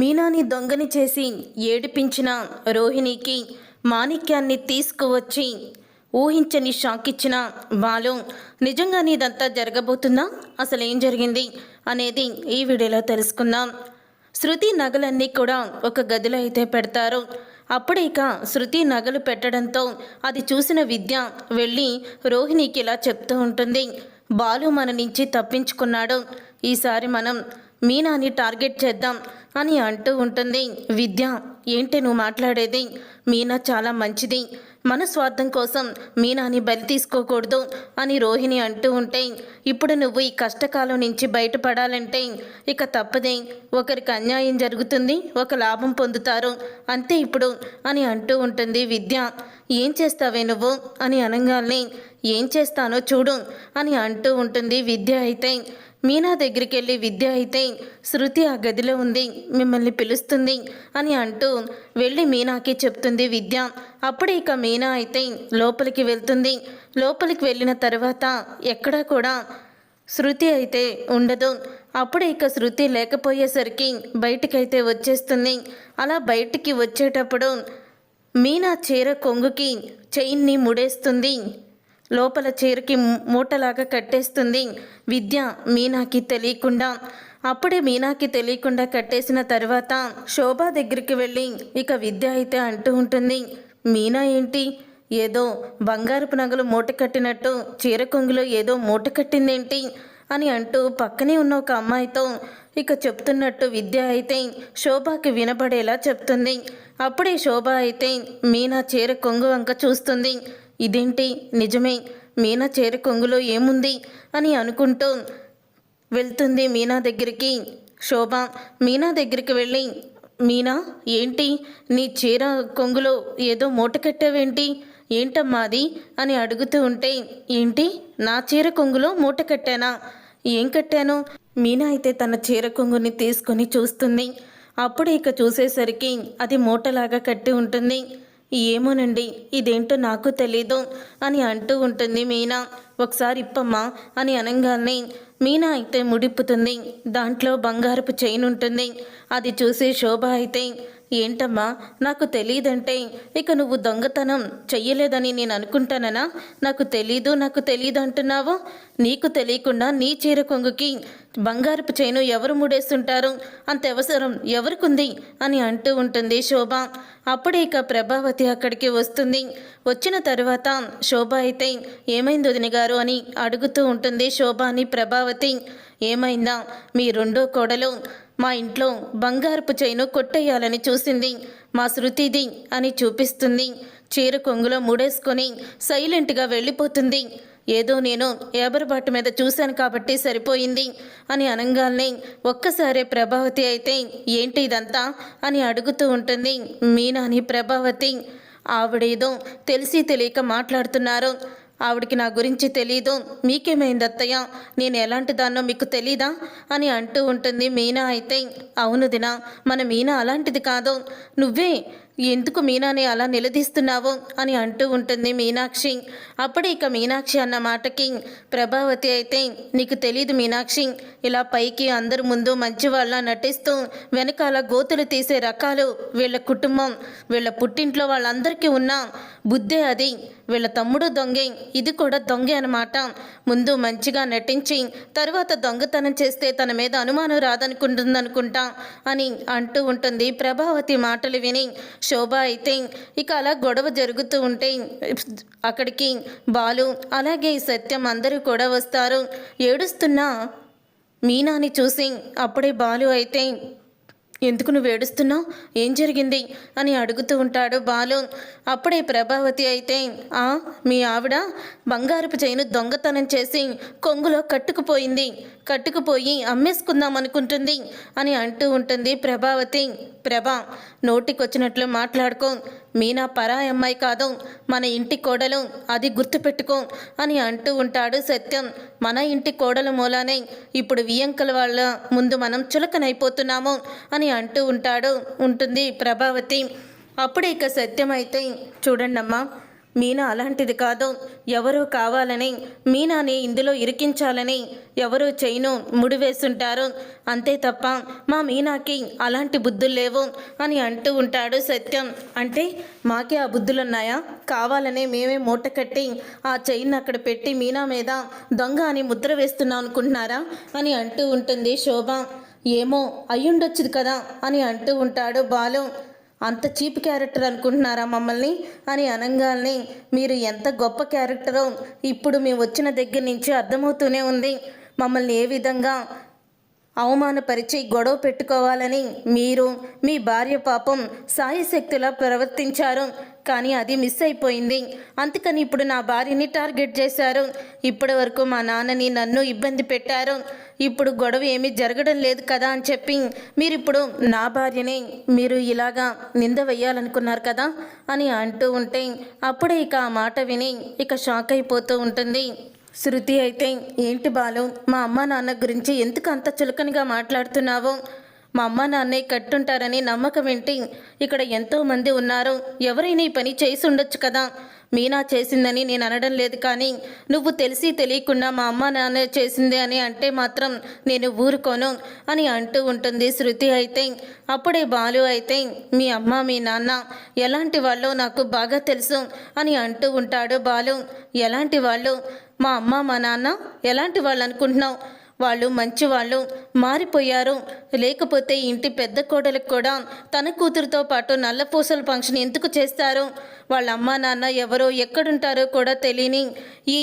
మీనాని దొంగని చేసి ఏడిపించిన రోహిణికి మాణిక్యాన్ని తీసుకువచ్చి ఊహించని షాక్ ఇచ్చిన బాలు నిజంగా ఇదంతా జరగబోతుందా? అసలు ఏం జరిగింది? అనేది ఈ వీడియోలో తెలుసుకుందాం. శృతి నగలన్నీ కూడా ఒక గదిలో అయితే పెడతారు. అప్పుడే ఇక శృతి నగలు పెట్టడంతో అది చూసిన విద్య వెళ్ళి రోహిణికి ఇలా చెప్తూ ఉంటుంది. బాలు మన నుంచి తప్పించుకున్నాడు. ఈసారి మనం మీనాని టార్గెట్ చేద్దాం అని అంటూ ఉంటుంది. విద్య ఏంటి నువ్వు మాట్లాడేది? మీనా చాలా మంచిది. మన స్వార్థం కోసం మీనాని బలి తీసుకోకూడదు అని రోహిణి అంటూ ఉంటే ఇప్పుడు నువ్వు ఈ కష్టకాలం నుంచి బయటపడాలంటే ఇక తప్పదే. ఒకరికి అన్యాయం జరుగుతుంది ఒక లాభం పొందుతారు. అంతే ఇప్పుడు అని అంటూ ఉంటుంది విద్య. ఏం చేస్తావే నువ్వు? అని అనగానే ఏం చేస్తానో చూడు అని అంటూ ఉంటుంది విద్య అయితే. మీనా దగ్గరికి వెళ్ళి విద్య అయితే శృతి ఆ గదిలో ఉంది మిమ్మల్ని పిలుస్తుంది అని అంటూ వెళ్ళి మీనాకి చెప్తుంది విద్య. అప్పుడే ఇక మీనా అయితే లోపలికి వెళ్తుంది. లోపలికి వెళ్ళిన తర్వాత ఎక్కడా కూడా శృతి అయితే ఉండదు. అప్పుడే ఇక శృతి లేకపోయేసరికి బయటికైతే వచ్చేస్తుంది. అలా బయటికి వచ్చేటప్పుడు మీనా చీర కొంగుకి చైన్ని ముడేస్తుంది. లోపల చీరకి మూటలాగా కట్టేస్తుంది విద్య మీనాకి తెలియకుండా. అప్పుడే మీనాకి తెలియకుండా కట్టేసిన తర్వాత శోభ దగ్గరికి వెళ్ళి ఇక విద్య అయితే అంటూ ఉంటుంది. మీనా ఏంటి? ఏదో బంగారపు నగలు మూట కట్టినట్టు చీర కొంగులో ఏదో మూట కట్టిందేంటి? అని అంటూ పక్కనే ఉన్న ఒక అమ్మాయితో ఇక చెప్తున్నట్టు విద్య అయితే శోభకి వినపడేలా చెప్తుంది. అప్పుడే శోభ అయితే మీనా చీర కొంగు వంక చూస్తుంది. ఇదేంటి? నిజమే. మీనా చీర కొంగులో ఏముంది? అని అనుకుంటూ వెళ్తుంది మీనా దగ్గరికి. శోభ మీనా దగ్గరికి వెళ్ళి మీనా ఏంటి? నీ చీర కొంగులో ఏదో మూట కట్టావేంటి? ఏంటమ్మా అది? అని అడుగుతూ ఉంటే ఏంటి? నా చీర కొంగులో మూట కట్టానా? ఏం కట్టాను? మీనా అయితే తన చీర కొంగుని తీసుకొని చూస్తుంది. అప్పుడు ఇక చూసేసరికి అది మూటలాగా కట్టి ఉంటుంది. ఏమోనండి ఇదేంటో నాకు తెలీదు అని అంటూ ఉంటుంది మీనా. ఒకసారి ఇప్పమ్మా అని అనగానే మీనా అయితే ముడిపుతుంది దాంట్లో బంగారపు చైన్ ఉంటుంది అది చూసి శోభ అయితే ఏంటమ్మా? నాకు తెలియదంటే ఇక నువ్వు దొంగతనం చెయ్యలేదని నేను అనుకుంటాననా? నాకు తెలీదు నాకు తెలీదు అంటున్నావు? నీకు తెలియకుండా నీ చీర కొంగుకి బంగారపు చైను ఎవరు ముడేస్తుంటారు? అంత అవసరం ఎవరికుంది? అని అంటూ ఉంటుంది శోభ. అప్పుడే ఇక ప్రభావతి అక్కడికి వస్తుంది. వచ్చిన తర్వాత శోభ అయితే ఏమైంది వదిన గారు? అని అడుగుతూ ఉంటుంది శోభ అని ప్రభావతి. ఏమైందా? మీ రెండో కోడలు మా ఇంట్లో బంగారపు చైను కొట్టేయాలని చూసింది. మా శృతిది అని చూపిస్తుంది. చీర కొంగులో ముడేసుకొని సైలెంట్గా వెళ్ళిపోతుంది. ఏదో నేను ఏబరబాటు మీద చూశాను కాబట్టి సరిపోయింది అని అనగానే ఒక్కసారే ప్రభావతి అయితే ఏంటి ఇదంతా? అని అడుగుతూ ఉంటుంది మీనాని ప్రభావతి. ఆవిడేదో తెలిసి తెలియక మాట్లాడుతున్నారు. ఆవిడికి నా గురించి తెలీదు. మీకేమైంది అత్తయ్య? నేను ఎలాంటి దాన్నో మీకు తెలీదా? అని అంటూ ఉంటుంది మీనా అయితే. అవును దినా మన మీనా అలాంటిది కాదు. నువ్వే ఎందుకు మీనాని అలా నిలదీస్తున్నావు? అని అంటూ ఉంటుంది మీనాక్షి. అప్పుడే ఇక మీనాక్షి అన్న మాటకి ప్రభావతి అయితే నీకు తెలీదు మీనాక్షి. ఇలా పైకి అందరి ముందు మంచి వాళ్ళ నటిస్తూ వెనకాల గోతులు తీసే రకాలు వీళ్ళ కుటుంబం వీళ్ళ పుట్టింట్లో వాళ్ళందరికీ ఉన్న బుద్ధే అది. వీళ్ళ తమ్ముడు దొంగే ఇది కూడా దొంగే అనమాట ముందు మంచిగా నటించి తర్వాత దొంగతనం చేస్తే తన మీద అనుమానం రాదనుకుంటుందనుకుంటా అని అంటూ ఉంటుంది ప్రభావతి మాటలు విని. శోభ అయితే ఇక అలా గొడవ జరుగుతూ ఉంటే అక్కడికి బాలు అలాగే సత్యం అందరూ కూడా వస్తారు. ఏడుస్తున్న మీనాని చూసి అప్పుడే బాలు అయితే ఎందుకు నువ్వు ఏడుస్తున్నావు? ఏం జరిగింది? అని అడుగుతూ ఉంటాడు బాలు. అప్పుడే ప్రభావతి అయితే ఆ మీ ఆవిడ బంగారపు చైను దొంగతనం చేసి కొంగులో కట్టుకుపోయింది. కట్టుకుపోయి అమ్మేసుకుందాం అనుకుంటుంది అని అంటూ ఉంటుంది ప్రభావతి. ప్రభా నోటికొచ్చినట్లు మాట్లాడుకో. మీనా పరాయి అమ్మాయి కాదు మన ఇంటి కోడలు అది గుర్తుపెట్టుకో అని అంటూ ఉంటాడు సత్యం. మన ఇంటి కోడలు మూలానే ఇప్పుడు వియంకల వాళ్ళ ముందు మనం చులకనైపోతున్నాము అని అంటూ ఉంటాడు ఉంటుంది ప్రభావతి. అప్పుడే ఇక సత్యం అయితే చూడండమ్మా మీనా అలాంటిది కాదు. ఎవరో కావాలని మీనాని ఇందులో ఇరికించాలని ఎవరో చైను ముడివేస్తుంటారు అంతే తప్ప మా మీనాకి అలాంటి బుద్ధులు లేవు అని అంటూ ఉంటాడు సత్యం. అంటే మాకే ఆ బుద్ధులు ఉన్నాయా కావాలనే మేమే మూట కట్టి ఆ చైన్ అక్కడ పెట్టి మీనా మీద దొంగ అని ముద్ర వేస్తున్నాం అనుకుంటున్నారా? అని అంటూ ఉంటుంది శోభ. ఏమో అయ్యుండొచ్చుది కదా అని అంటూ ఉంటాడు బాలు. అంత చీప్ క్యారెక్టర్ అనుకుంటున్నారా మమ్మల్ని? అని అనగానే మీరు ఎంత గొప్ప క్యారెక్టరో ఇప్పుడు మేము వచ్చిన దగ్గర నుంచి అర్థమవుతూనే ఉంది. మమ్మల్ని ఏ విధంగా అవమానపరిచి గొడవ పెట్టుకోవాలని మీరు మీ భార్య పాపం సాయశక్తిలా ప్రవర్తించారు. కానీ అది మిస్ అయిపోయింది. అందుకని ఇప్పుడు నా భార్యని టార్గెట్ చేశారు. ఇప్పటి వరకు మా నాన్నని నన్ను ఇబ్బంది పెట్టారు. ఇప్పుడు గొడవ ఏమీ జరగడం లేదు కదా అని చెప్పి మీరు ఇప్పుడు నా భార్యని మీరు ఇలాగా నింద వేయాలనుకున్నారు కదా అని అంటూ ఉంటే అప్పుడే ఇక ఆ మాట విని ఇక షాక్ అయిపోతూ ఉంటుంది. శృతి అయితే ఏంటి బాలు మా అమ్మ నాన్న గురించి ఎందుకు అంత చులకనగా మాట్లాడుతున్నావు? మా అమ్మ నాన్నే కట్టుంటారని నమ్మకం ఏంటి ఇక్కడ ఎంతోమంది ఉన్నారు. ఎవరైనా ఈ పని చేసి ఉండొచ్చు కదా? మీనా చేసిందని నేను అనడం లేదు కానీ నువ్వు తెలిసి తెలియకుండా మా అమ్మ నాన్న చేసింది అని అంటే మాత్రం నేను ఊరుకోను అని అంటూ ఉంటుంది శృతి అయితే. అప్పుడే బాలు అయితే మీ అమ్మ మీ నాన్న ఎలాంటి వాళ్ళో నాకు బాగా తెలుసు అని అంటూ ఉంటాడు బాలు. ఎలాంటి వాళ్ళు? మా అమ్మ మా నాన్న ఎలాంటి వాళ్ళు అనుకుంటున్నావు వాళ్ళు మంచి వాళ్ళు మారిపోయారు. లేకపోతే ఇంటి పెద్ద కోడలకు కూడా తన కూతురుతో పాటు నల్లపూసల ఫంక్షన్ ఎందుకు చేస్తారు? వాళ్ళ అమ్మా నాన్న ఎవరో ఎక్కడుంటారో కూడా తెలియని ఈ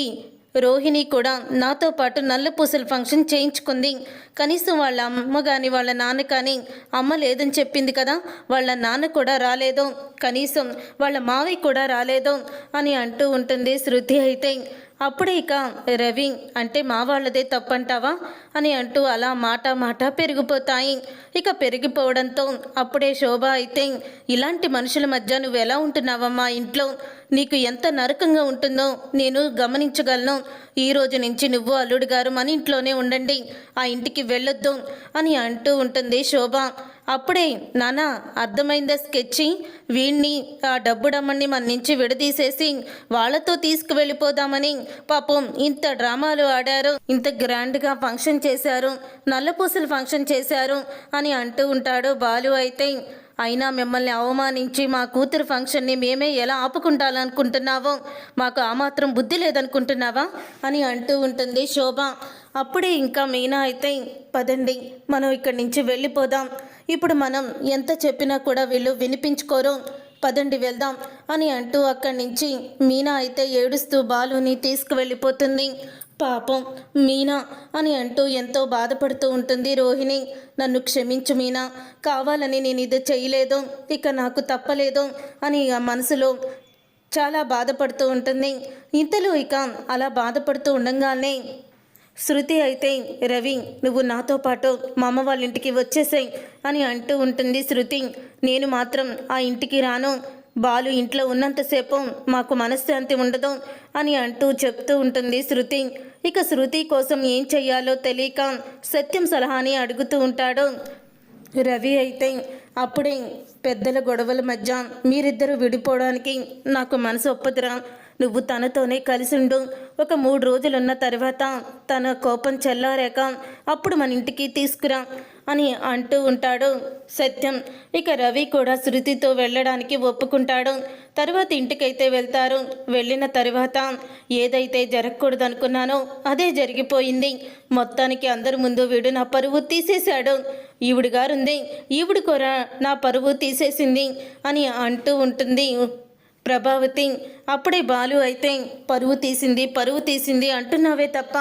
రోహిణి కూడా నాతో పాటు నల్లపూసల ఫంక్షన్ చేయించుకుంది. కనీసం వాళ్ళ అమ్మ కానీ వాళ్ళ నాన్న కానీ అమ్మ లేదని చెప్పింది కదా వాళ్ళ నాన్న కూడా రాలేదు. కనీసం వాళ్ళ మావి కూడా రాలేదు అని అంటూ ఉంటుంది శృతి అయితే. అప్పుడే ఇక రవి అంటే మా వాళ్ళదే తప్పంటావా? అని అంటూ అలా మాట మాట పెరిగిపోతాయి. ఇక పెరిగిపోవడంతో అప్పుడే శోభ అయితే ఇలాంటి మనుషుల మధ్య నువ్వు ఎలా ఉంటున్నావమ్మా ఇంట్లో? నీకు ఎంత నరకంగా ఉంటుందో నేను గమనించగలను. ఈ రోజు నుంచి నువ్వు అల్లుడు గారు మన ఇంట్లోనే ఉండండి. ఆ ఇంటికి వెళ్ళొద్దు అని అంటూ ఉంటుంది శోభ. అప్పుడే నాన్న అర్థమైందా స్కెచ్చి వీణ్ణి ఆ డబ్బు డమ్మని మన నుంచి విడదీసేసి వాళ్ళతో తీసుకువెళ్ళిపోదామని పాపం ఇంత డ్రామాలు ఆడారు ఇంత గ్రాండ్గా ఫంక్షన్ చేశారు నల్లపూసలు ఫంక్షన్ చేశారు అని అంటూ ఉంటాడు బాలు అయితే. అయినా మిమ్మల్ని అవమానించి మా కూతురు ఫంక్షన్ని మేమే ఎలా ఆపుకుంటాలనుకుంటున్నావో మాకు ఆ మాత్రం బుద్ధి లేదనుకుంటున్నావా అని అంటూ ఉంటుంది శోభ. అప్పుడే ఇంకా మీనా అయితే పదండి మనం ఇక్కడి నుంచి వెళ్ళిపోదాం ఇప్పుడు మనం ఎంత చెప్పినా కూడా వీళ్ళు వినిపించుకోరు. పదండి వెళ్దాం అని అంటూ అక్కడి నుంచి మీనా అయితే ఏడుస్తూ బాలుని తీసుకువెళ్ళిపోతుంది. పాపం మీనా అని అంటూ ఎంతో బాధపడుతూ ఉంటుంది రోహిణి. నన్ను క్షమించు మీనా. కావాలని నేను ఇది చేయలేదు. ఇక నాకు తప్పలేదు అని ఆ మనసులో చాలా బాధపడుతూ ఉంటుంది. ఇంతలో ఇక అలా బాధపడుతూ ఉండగానే శృతి అయితే రవి నువ్వు నాతో పాటు మా అమ్మ వాళ్ళ ఇంటికి వచ్చేసాయి అని అంటూ ఉంటుంది శృతి. నేను మాత్రం ఆ ఇంటికి రాను. బాలు ఇంట్లో ఉన్నంతసేపు మాకు మనశ్శాంతి ఉండదు అని అంటూ చెప్తూ ఉంటుంది శృతి. ఇక శృతి కోసం ఏం చెయ్యాలో తెలియక సత్యం సలహాని అడుగుతూ ఉంటాడు. రవి అయితే అప్పుడే పెద్దల గొడవల మధ్య మీరిద్దరూ విడిపోవడానికి నాకు మనసు ఒప్పదురా. నువ్వు తనతోనే కలిసిండు. ఒక మూడు రోజులున్న తర్వాత తన కోపం చల్లారాక అప్పుడు మన ఇంటికి తీసుకురా అని అంటూ ఉంటాడు సత్యం. ఇక రవి కూడా శృతితో వెళ్ళడానికి ఒప్పుకుంటాడు. తర్వాత ఇంటికైతే వెళ్తారు. వెళ్ళిన తర్వాత ఏదైతే జరగకూడదు అనుకున్నానో అదే జరిగిపోయింది. మొత్తానికి అందరి ముందు వీడు నా పరువు తీసేశాడు. ఈవిడ గారుంది. ఈవిడ కూడా నా పరువు తీసేసింది అని అంటూ ఉంటుంది. ప్రభావతి అప్పుడే బాలు అయితే పరువు తీసింది పరువు తీసింది అంటున్నావే తప్ప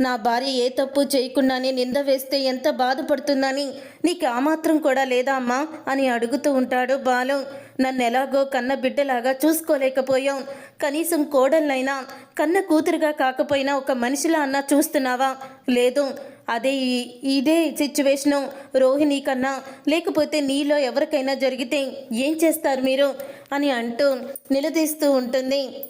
నా భార్య ఏ తప్పు చేయకుండానే నింద వేస్తే ఎంత బాధపడుతుందని నీకు ఆ మాత్రం కూడా లేదా అమ్మా? అని అడుగుతూ ఉంటాడు బాలు. నన్ను ఎలాగో కన్న బిడ్డలాగా చూసుకోలేకపోయాం కనీసం కోడళ్ళైనా కన్న కూతురుగా కాకపోయినా ఒక మనిషిలా అన్నా చూస్తున్నావా? లేదు అదే ఈ- ఇదే సిచ్యువేషను రోహిణి కన్నా లేకపోతే నీలో ఎవరికైనా జరిగితే ఏం చేస్తారు మీరు? అని అంటూ నిలదీస్తూ ఉంటుంది.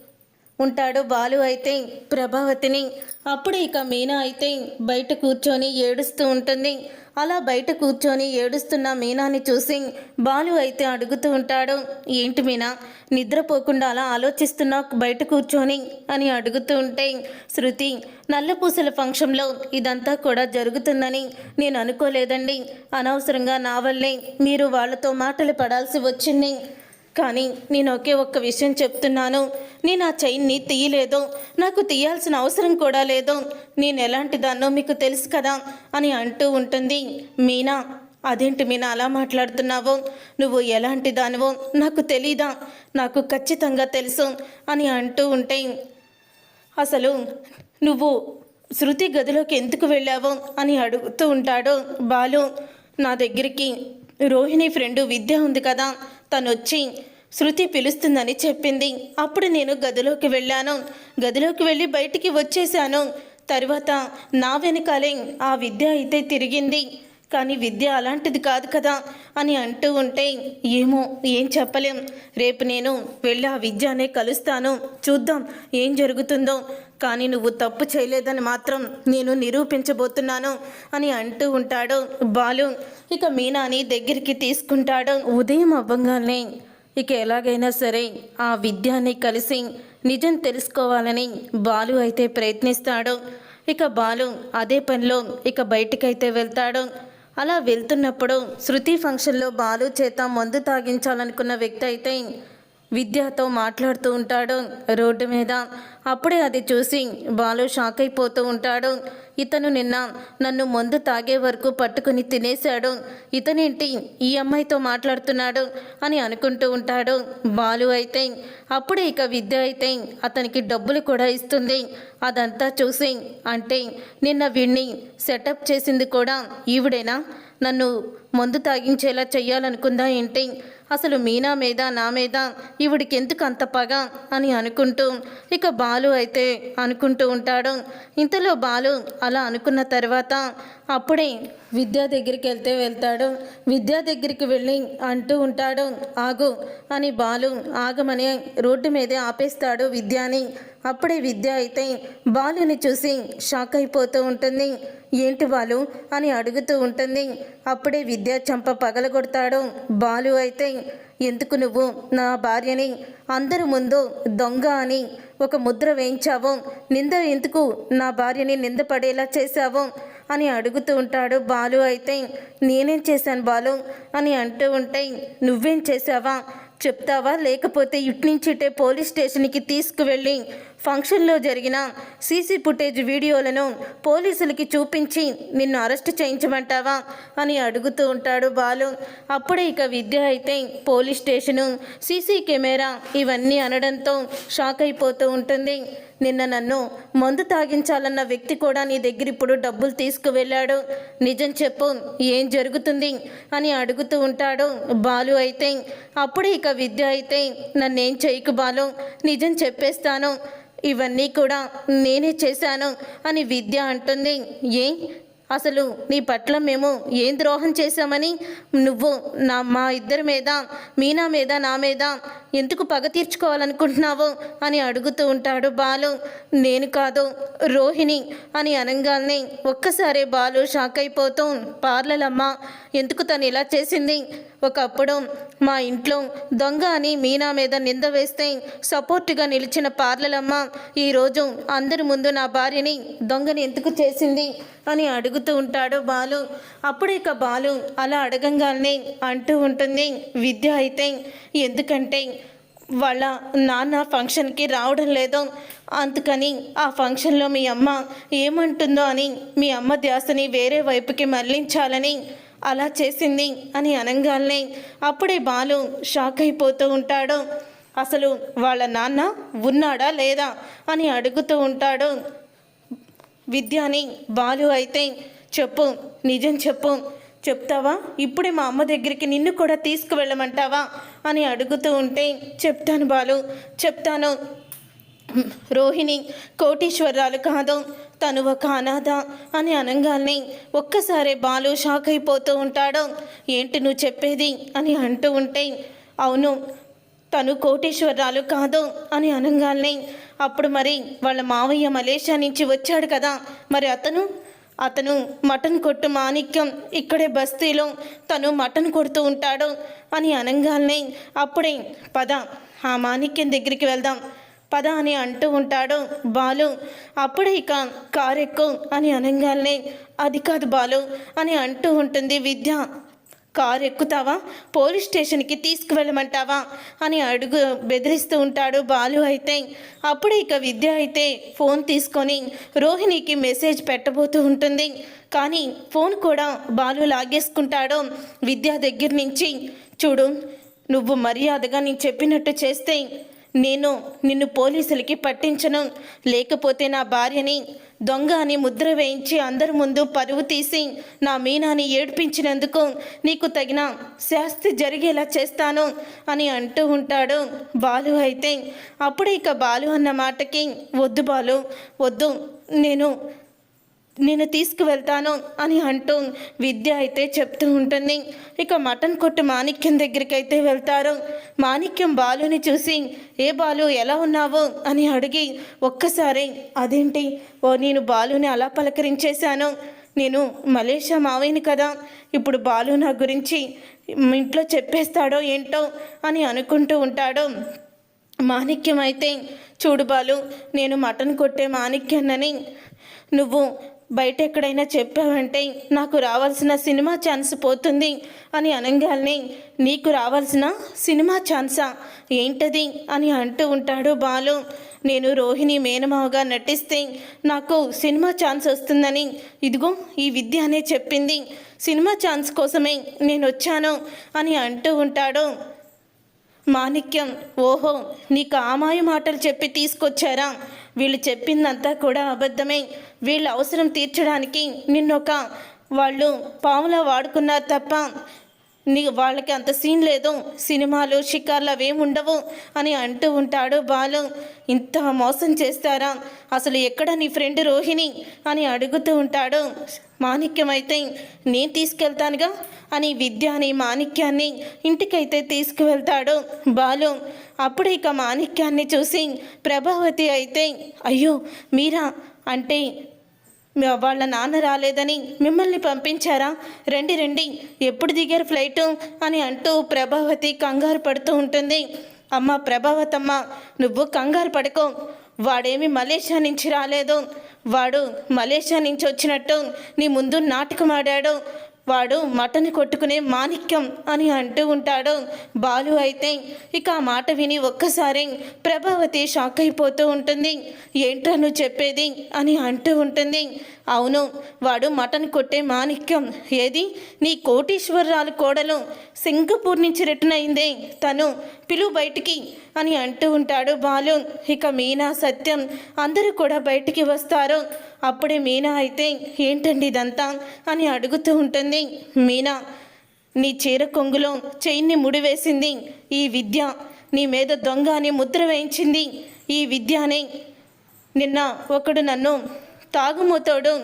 ఉంటాడు బాలు అయితే ప్రభావతిని. అప్పుడు ఇక మీనా అయితే బయట కూర్చొని ఏడుస్తూ ఉంటుంది. అలా బయట కూర్చొని ఏడుస్తున్న మీనాని చూసి బాలు అయితే అడుగుతూ ఉంటాడు ఏంటి మీనా నిద్రపోకుండా అలా ఆలోచిస్తున్నా బయట కూర్చొని? అని అడుగుతూ ఉంటే శృతి నల్లపూసల ఫంక్షన్లో ఇదంతా కూడా జరుగుతుందని నేను అనుకోలేదండి. అనవసరంగా నా వల్లే మీరు వాళ్ళతో మాటలు పడాల్సి వచ్చింది. కానీ నేను ఒకే ఒక్క విషయం చెప్తున్నాను. నేను ఆ చైన్ని తీయలేదు. నాకు తీయాల్సిన అవసరం కూడా లేదు. నేను ఎలాంటి దాన్నో మీకు తెలుసు కదా అని అంటూ ఉంటుంది. మీనా అదేంటి మీనా అలా మాట్లాడుతున్నావు? నువ్వు ఎలాంటి దానివో నాకు తెలీదా? నాకు ఖచ్చితంగా తెలుసు అని అంటూ ఉంటే అసలు నువ్వు శృతి గదిలోకి ఎందుకు వెళ్ళావు అని అడుగుతూ ఉంటాడు బాలు. నా దగ్గరికి రోహిణి ఫ్రెండు విద్య ఉంది కదా. తనొచ్చి వచ్చి శృతి పిలుస్తుందని చెప్పింది. అప్పుడు నేను గదిలోకి వెళ్ళాను. గదిలోకి వెళ్ళి బయటికి వచ్చేసాను తర్వాత నా వెనకాలే ఆ విద్య అయితే తిరిగింది. కానీ విద్య అలాంటిది కాదు కదా అని అంటూ ఉంటే ఏమో ఏం చెప్పలేం. రేపు నేను వెళ్ళి ఆ విద్యనే కలుస్తాను. చూద్దాం ఏం జరుగుతుందో. కానీ నువ్వు తప్పు చేయలేదని మాత్రం నేను నిరూపించబోతున్నాను అని అంటూ ఉంటాడు బాలు. ఇక మీనాని దగ్గరికి తీసుకుంటాడు ఉదయం అవ్వంగానే. ఇక ఎలాగైనా సరే ఆ విద్యాన్ని కలిసి నిజం తెలుసుకోవాలని బాలు అయితే ప్రయత్నిస్తాడు. ఇక బాలు అదే పనిలో ఇక బయటికైతే వెళ్తాడు. అలా వెళ్తున్నప్పుడు శృతి ఫంక్షన్లో బాలు చేత మందు తాగించాలనుకున్న వ్యక్తి అయితే విద్యతో మాట్లాడుతూ ఉంటాడు రోడ్డు మీద. అప్పుడే అది చూసి బాలు షాక్ అయిపోతూ ఉంటాడు. ఇతను నిన్న నన్ను మందు తాగే వరకు పట్టుకుని తినేశాడు. ఇతనేంటి ఈ అమ్మాయితో మాట్లాడుతున్నాడు అని అనుకుంటూ ఉంటాడు. బాలు అయితే అప్పుడే ఇక విద్య అయితే అతనికి డబ్బులు కూడా ఇస్తుంది. అదంతా చూసి అంటే నిన్న వీణ్ణి సెటప్ చేసింది కూడా ఈవిడేనా? నన్ను మందు తాగించేలా చెయ్యాలనుకుందా ఏంటి? అసలు మీనా మీద నా మీద ఈవిడికి ఎందుకు అంత పగ అని అనుకుంటూ ఇక బాలు అయితే అనుకుంటూ ఉంటాడు. ఇంతలో బాలు అలా అనుకున్న తర్వాత అప్పుడే విద్యా దగ్గరికి వెళ్తే వెళ్తాడు. విద్యా దగ్గరికి వెళ్ళి అంటూ ఉంటాడు ఆగు అని బాలు ఆగమని రోడ్డు మీదే ఆపేస్తాడు విద్యాని. అప్పుడే విద్య అయితే బాలుని చూసి షాక్ అయిపోతూ ఉంటుంది. ఏంటి బాలు? అని అడుగుతూ ఉంటుంది. అప్పుడే విద్య చంప పగలగొడతాడు. బాలు అయితే ఎందుకు నువ్వు నా భార్యని? అందరి ముందు దొంగ అని ఒక ముద్ర వేయించావు. నింద ఎందుకు నా భార్యని నింద పడేలా చేశావు? అని అడుగుతూ ఉంటాడు బాలు అయితే. నేనేం చేశాను బాలు? అని అంటూ ఉంటే నువ్వేం చేసావా చెప్తావా? లేకపోతే ఇట్నుంచిటే పోలీస్ స్టేషన్కి తీసుకువెళ్ళి ఫంక్షన్లో జరిగిన సీసీ ఫుటేజ్ వీడియోలను పోలీసులకి చూపించి నిన్ను అరెస్ట్ చేయించమంటావా అని అడుగుతూ ఉంటాడు బాలు. అప్పుడే ఇక విద్య అయితే పోలీస్ స్టేషను సీసీ కెమెరా ఇవన్నీ అనడంతో షాక్ అయిపోతూ ఉంటుంది. నిన్న నన్ను మందు తాగించాలన్న వ్యక్తి కూడా నీ దగ్గర ఇప్పుడు డబ్బులు తీసుకువెళ్ళాడు. నిజం చెప్పు ఏం జరుగుతుంది అని అడుగుతూ ఉంటాడు బాలు అయితే. అప్పుడే ఇక విద్య అయితే నన్నేం చేయకు బాలు నిజం చెప్పేస్తాను. ఇవన్నీ కూడా నేనే చేశాను అని విద్య అంటుంది. ఏ? అసలు నీ పట్ల మేము ఏం ద్రోహం చేశామని? నువ్వు నా మా ఇద్దరి మీద మీనా మీద నా మీద ఎందుకు పగ తీర్చుకోవాలనుకుంటున్నావు అని అడుగుతూ ఉంటాడు బాలు. నేను కాదు రోహిణి అని అనగానే ఒక్కసారే బాలు షాక్ అయిపోతూ పార్లలమ్మ ఎందుకు తను ఇలా చేసింది? ఒకప్పుడు మా ఇంట్లో దొంగ అని మీనా మీద నింద వేస్తే సపోర్టుగా నిలిచిన పార్లలమ్మ ఈరోజు అందరి ముందు నా భార్యని దొంగని ఎందుకు చేసింది? అని అడుగుతూ ఉంటాడు బాలు. అప్పుడు ఇక బాలు అలా అడగంగానే అంటూ ఉంటుంది విద్య అయితే ఎందుకంటే వాళ్ళ నాన్న ఫంక్షన్కి రావడం లేదు. అందుకని ఆ ఫంక్షన్లో మీ అమ్మ ఏమంటుందో అని మీ అమ్మ ధ్యాసని వేరే వైపుకి మళ్ళించాలని అలా చేసింది అని అనగానే అప్పుడే బాలు షాక్ అయిపోతూ ఉంటాడు. అసలు వాళ్ళ నాన్న ఉన్నాడా లేదా అని అడుగుతూ ఉంటాడు. విద్యాని బాలు అయితే చెప్పు నిజం చెప్పు. చెప్తావా? ఇప్పుడే మా అమ్మ దగ్గరికి నిన్ను కూడా తీసుకువెళ్ళమంటావా? అని అడుగుతూ ఉంటే చెప్తాను బాలు చెప్తాను. రోహిణి కోటీశ్వరాలు కాదు. తను ఒక అనాథ అని అనగానే ఒక్కసారే బాలు షాక్ అయిపోతూ ఉంటాడు. ఏంటి నువ్వు చెప్పేది? అని అంటూ ఉంటే అవును తను కోటేశ్వరరాలు కాదు అని అనగానే అప్పుడు మరి వాళ్ళ మావయ్య మలేషియా నుంచి వచ్చాడు కదా. మరి అతను? అతను మటన్ కొట్టు మాణిక్యం ఇక్కడే బస్తీలో తను మటన్ కొడుతూ ఉంటాడు అని అనగానే అప్పుడే పద ఆ మాణిక్యం దగ్గరికి వెళ్దాం. పద అని అంటూ ఉంటాడు. బాలు అప్పుడే ఇక కారు అని అనగానే అది కాదు బాలు అని అంటూ ఉంటుంది విద్య. కారు ఎక్కుతావా? పోలీస్ స్టేషన్కి తీసుకువెళ్ళమంటావా? అని అడుగు బెదిరిస్తూ ఉంటాడు బాలు అయితే. అప్పుడే ఇక విద్య అయితే ఫోన్ తీసుకొని రోహిణికి మెసేజ్ పెట్టబోతూ ఉంటుంది. కానీ ఫోన్ కూడా బాలు లాగేసుకుంటాడు. విద్య దగ్గర నుంచి చూడు నువ్వు మర్యాదగా నేను చెప్పినట్టు చేస్తే నేను నిన్ను పోలీసులకి పట్టించను. లేకపోతే నా భార్యని దొంగ అని ముద్ర వేయించి అందరి ముందు పరువు తీసి నా మీనాని ఏడ్పించినందుకు నీకు తగిన శాస్తి జరిగేలా చేస్తాను అని అంటూ ఉంటాడు బాలు అయితే. అప్పుడు ఇక బాలు అన్న మాటకి వద్దు బాలు వద్దు. నేను నేను తీసుకువెళ్తాను అని అంటూ విద్య అయితే చెప్తూ ఉంటుంది. ఇక మటన్ కొట్టు మాణిక్యం దగ్గరికి అయితే వెళ్తారు. మాణిక్యం బాలుని చూసి ఏ బాలు ఎలా ఉన్నావు? అని అడిగి ఒక్కసారి అదేంటి? ఓ నేను బాలుని అలా పలకరించేశాను. నేను మలేషియా మావయ్యని కదా. ఇప్పుడు బాలు నా గురించి ఇంట్లో చెప్పేస్తాడో ఏంటో? అని అనుకుంటూ ఉంటాడు. మాణిక్యం అయితే చూడు బాలు నేను మటన్ కొట్టే మాణిక్యాన్నని. నువ్వు బయట ఎక్కడైనా చెప్పావంటే నాకు రావాల్సిన సినిమా ఛాన్స్ పోతుంది అని అనగానే నీకు రావాల్సిన సినిమా ఛాన్సా? ఏంటది? అని అంటూ ఉంటాడు బాలు. నేను రోహిణి మేనమావగా నటిస్తే నాకు సినిమా ఛాన్స్ వస్తుందని ఇదిగో ఈ విద్య అనే చెప్పింది. సినిమా ఛాన్స్ కోసమే నేను వచ్చాను అని అంటూ ఉంటాడు. మాణిక్యం ఓహో నీకు ఆమాయ మాటలు చెప్పి తీసుకొచ్చారా? వీళ్ళు చెప్పిందంతా కూడా అబద్ధమే. వీళ్ళ అవసరం తీర్చడానికి నిన్నొక వాళ్ళు పాములా వాడుకున్నారు తప్ప నీ వాళ్ళకి అంత సీన్ లేదు. సినిమాలు షికార్లు అవేం ఉండవు అని అంటూ ఉంటాడు బాలు. ఇంత మోసం చేస్తారా? అసలు ఎక్కడ నీ ఫ్రెండ్ రోహిణి? అని అడుగుతూ ఉంటాడు. మాణిక్యం అయితే నేను తీసుకెళ్తానుగా? అని విద్య అని మాణిక్యాన్ని ఇంటికైతే తీసుకువెళ్తాడు బాలు. అప్పుడు ఇక మాణిక్యాన్ని చూసి ప్రభావతి అయితే అయ్యో మీరా? అంటే వాళ్ళ నాన్న రాలేదని మిమ్మల్ని పంపించారా? రండి రండి. ఎప్పుడు దిగారు ఫ్లైటు? అని అంటూ ప్రభావతి కంగారు పడుతూ ఉంటుంది. అమ్మ ప్రభావతమ్మ నువ్వు కంగారు పడుకో. వాడేమి మలేషియా నుంచి రాలేదు. వాడు మలేషియా నుంచి వచ్చినట్టు నీ ముందు నాటకం ఆడాడు వాడు మటన్ కొట్టుకునే మాణిక్యం అని అంటూ ఉంటాడు. బాలు అయితే ఇక ఆ మాట విని ఒక్కసారి ప్రభావతి షాక్ అయిపోతూ ఉంటుంది. ఏంట్రా నువ్వు చెప్పేది? అని అంటూ ఉంటుంది. అవును వాడు మటన్ కొట్టే మాణిక్యం. ఏది? నీ కోటీశ్వరరాలు కోడలు సింగపూర్ నుంచి రిటర్న్ అయిందే. తను పిలువు బయటికి అని అంటూ ఉంటాడు బాలు. ఇక మీనా సత్యం అందరూ కూడా బయటికి వస్తారు. అప్పుడే మీనా అయితే ఏంటండి ఇదంతా? అని అడుగుతూ ఉంటుంది. మీనా నీ చీర కొంగులో చైన్ని ముడివేసింది. ఈ విద్య నీ మీద దొంగ అని ముద్ర వేయించింది. ఈ విద్య నిన్న ఒకడు నన్ను తాగుమోతోడు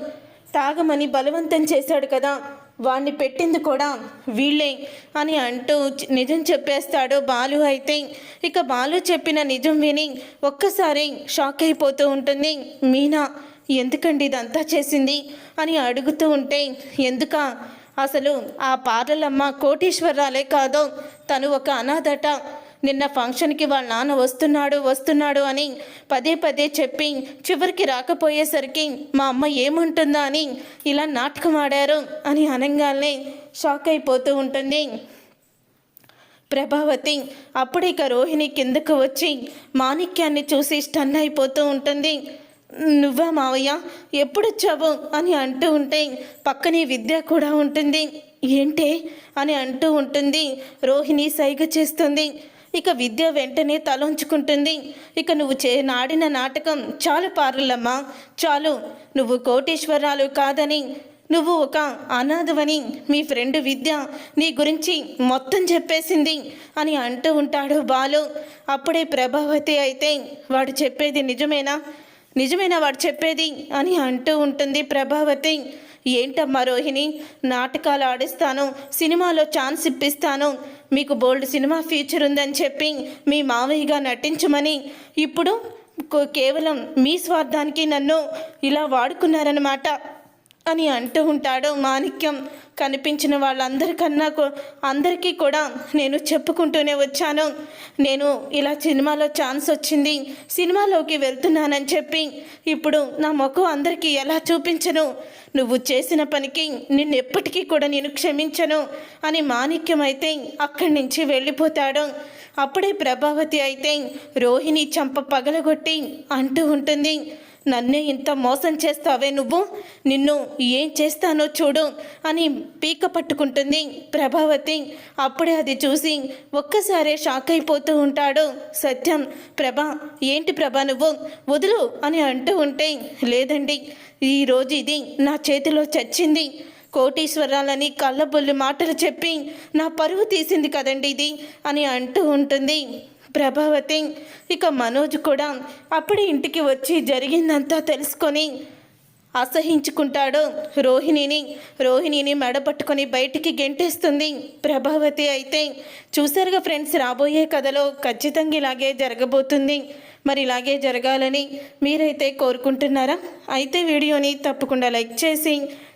తాగమని బలవంతం చేశాడు కదా. వాణ్ణి పెట్టింది కూడా వీళ్ళే అని అంటూ నిజం చెప్పేస్తాడు బాలు అయితే. ఇక బాలు చెప్పిన నిజం విని ఒక్కసారి షాక్ అయిపోతూ ఉంటుంది. మీనా ఎందుకండి ఇదంతా చేసింది? అని అడుగుతూ ఉంటే ఎందుక? అసలు ఆ పార్లలమ్మ కోటీశ్వరాలే కాదు. తను ఒక అనాథట. నిన్న ఫంక్షన్కి వాళ్ళ నాన్న వస్తున్నాడు వస్తున్నాడు అని పదే పదే చెప్పి చివరికి రాకపోయేసరికి మా అమ్మ ఏముంటుందా అని ఇలా నాటకం ఆడారు అని అనగానే షాక్ అయిపోతూ ఉంటుంది. ప్రభావతి అప్పుడిక రోహిణి కిందకు వచ్చి మాణిక్యాన్ని చూసి స్టన్ అయిపోతూ ఉంటుంది. నువ్వా మావయ్య ఎప్పుడొచ్చావు అని అంటూ ఉంటే పక్కనే విద్య కూడా ఉంటుంది. ఏంటే అని అంటూ ఉంటుంది. రోహిణి సైగ చేస్తుంది. ఇక విద్య వెంటనే తలంచుకుంటుంది. ఇక నువ్వు చే నాడిన నాటకం చాలు పార్లమ్మా. చాలు నువ్వు కోటేశ్వరాలు కాదని నువ్వు ఒక అనాథవని మీ ఫ్రెండ్ విద్య నీ గురించి మొత్తం చెప్పేసింది అని అంటూ ఉంటాడు బాలు. అప్పుడే ప్రభావతి అయితే వాడు చెప్పేది నిజమేనా? నిజమేనా వాడు చెప్పేది? అని అంటూ ఉంటుంది ప్రభావతి. ఏంటమ్మా రోహిణి నాటకాలు ఆడిస్తాను సినిమాలో ఛాన్స్ ఇప్పిస్తాను మీకు బోల్డ్ సినిమా ఫీచర్ ఉందని చెప్పి మీ మావయ్యగా నటించమని ఇప్పుడు కేవలం మీ స్వార్థానికి నన్ను ఇలా వాడుకున్నారన్నమాట. అని అంటూ ఉంటాడు మాణిక్యం కనిపించిన వాళ్ళందరికన్నా అందరికీ కూడా నేను చెప్పుకుంటూనే వచ్చాను. నేను ఇలా సినిమాలో ఛాన్స్ వచ్చింది సినిమాలోకి వెళ్తున్నానని చెప్పి ఇప్పుడు నా మొక్కు అందరికీ ఎలా చూపించను? నువ్వు చేసిన పనికి నిన్ను ఎప్పటికీ కూడా నేను క్షమించను అని మాణిక్యం అయితే అక్కడి నుంచి వెళ్ళిపోతాడు. అప్పుడే ప్రభావతి అయితే రోహిణి చంప పగలగొట్టి అంటూ ఉంటుంది. నన్నే ఇంత మోసం చేస్తావే నువ్వు? నిన్ను ఏం చేస్తానో చూడు అని పీక పట్టుకుంటుంది ప్రభావతి. అప్పుడే అది చూసి ఒక్కసారే షాక్ అయిపోతూ ఉంటాడు. సత్యం ప్రభా ఏంటి ప్రభా నువ్వు? వదులు అని అంటూ ఉంటే లేదండి ఈరోజు ఇది నా చేతిలో చచ్చింది. కోటీశ్వరాలని కళ్ళబొల్లి మాటలు చెప్పి నా పరువు తీసింది కదండి ఇది అని అంటూ ఉంటుంది. ప్రభావతి ఇక మనోజ్ కూడా అప్పుడే ఇంటికి వచ్చి జరిగిందంతా తెలుసుకొని అసహించుకుంటాడు రోహిణిని. రోహిణిని మెడపట్టుకొని బయటికి గెంటేస్తుంది ప్రభావతి అయితే. చూసారుగా ఫ్రెండ్స్ రాబోయే కథలో ఖచ్చితంగా ఇలాగే జరగబోతుంది. మరి ఇలాగే జరగాలని మీరైతే కోరుకుంటున్నారా? అయితే వీడియోని తప్పకుండా లైక్ చేసి